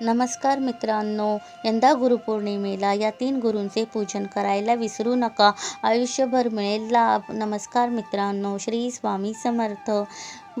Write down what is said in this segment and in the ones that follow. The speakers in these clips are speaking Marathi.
नमस्कार मित्रांनो यंदा गुरुपौर्णिमेला या तीन गुरूंचे पूजन करायला विसरू नका. आयुष्यभर मिळेल लाभ. नमस्कार मित्रांनो श्री स्वामी समर्थ.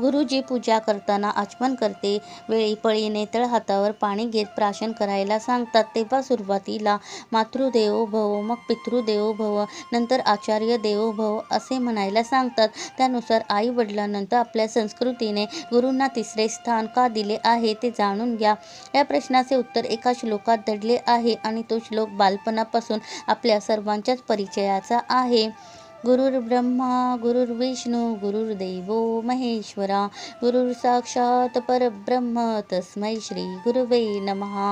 गुरुजी पूजा करताना आचमन करते. वेळी पळीने तळहातावर पाणी घेत प्राशन करायला सांगतात. तेव्हा सुरुवातीला मातृदेवो भव मग पितृदेवो भव नंतर आचार्य देवो भव असे म्हणायला सांगतात. त्यानुसार आई वडिलांनंतर आपल्या संस्कृतीने गुरूंना तिसरे स्थान का दिले आहे ते जाणून घ्या. या प्रश्नाचे उत्तर एका श्लोकात दडले आहे आणि तो श्लोक बालपणापासून आपल्या सर्वांच्याच परिचयाचा आहे. गुरुर्ब्रह्मा गुरुर्विष्णू गुरुर्देवो परमेश्वरा गुरुर साक्षात परब्रह्म तस्मै श्री गुरुवे नमहा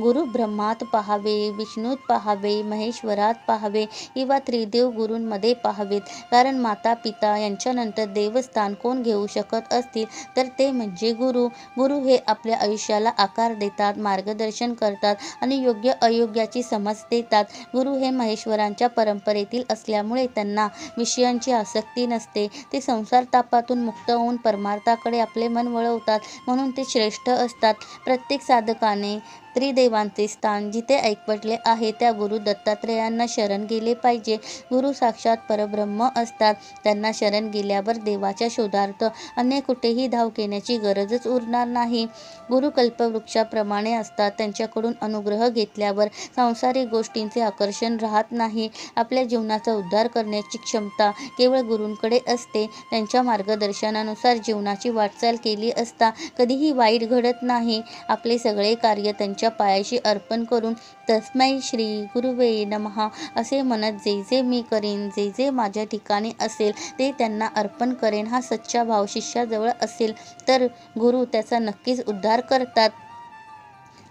गुरु ब्रह्मात पहावे विष्णूत पहावे महेश्वरात पहावे किंवा त्रिदेव गुरूंमध्ये पहावेत. कारण माता पिता यांच्यानंतर देवस्थान कोण घेऊ शकत असतील तर ते म्हणजे गुरु. गुरु हे आपल्या आयुष्याला आकार देतात मार्गदर्शन करतात आणि योग्य अयोग्याची समज देतात. गुरु हे महेश्वरांच्या परंपरेतील असल्यामुळे त्यांना विषयांची आसक्ती नसते. ते संसार तापातून मुक्त होऊन परमार्थाकडे आपले मन वळवतात म्हणून ते श्रेष्ठ असतात. प्रत्येक साधकाने त्रिदेवांचे स्थान जिथे ऐकवटले आहे त्या गुरु दत्तात्रेयांना शरण गेले पाहिजे. गुरु साक्षात परब्रह्म असतात. त्यांना शरण गेल्यावर देवाच्या शोधार्थ अन्य कुठेही धाव घेण्याची गरजच उरणार नाही. गुरु कल्पवृक्षाप्रमाणे असतात. त्यांच्याकडून अनुग्रह घेतल्यावर सांसारिक गोष्टींचे आकर्षण राहत नाही. आपल्या जीवनाचा उद्धार करण्याची क्षमता केवळ गुरूंकडे असते. त्यांच्या मार्गदर्शनानुसार जीवनाची वाटचाल केली असता कधीही वाईट घडत नाही. आपले सगळे कार्य त्यांच्या पायाशी अर्पण करून तस्मै श्री गुरुवे नमहा असे म्हणत जे जे मी करेन जे जे माझ्या ठिकाणी असेल ते त्यांना अर्पण करेन. हा सच्चा भाव शिष्याजवळ असेल तर गुरु त्याचा नक्कीच उद्धार करतात.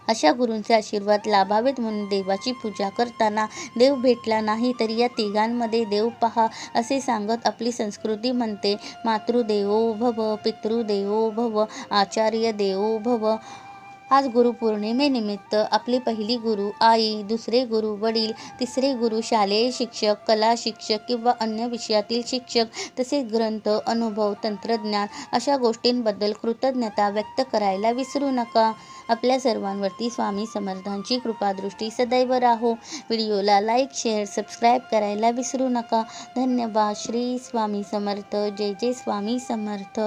अशा गुरूंचे आशीर्वाद लाभावेत म्हणून देवाची पूजा करताना देव भेटला नाही तरी या तिघांमध्ये देव पहा असे सांगत आपली संस्कृती म्हणते. मातृदेवो भव पितृदेवो भव आचार्य देवो भव. आज गुरुपौर्णिमेनिमित्त आपली पहिली गुरु आई दुसरे गुरु वडील तिसरे गुरु शालेय शिक्षक कला शिक्षक किंवा अन्य विषयातील शिक्षक तसेच ग्रंथ अनुभव तंत्रज्ञान अशा गोष्टींबद्दल कृतज्ञता व्यक्त करायला विसरू नका. आपल्या सर्वांवरती स्वामी समर्थांची कृपादृष्टी सदैव राहो. व्हिडिओला लाईक शेअर सबस्क्राईब करायला विसरू नका. धन्यवाद. श्री स्वामी समर्थ. जय जय स्वामी समर्थ.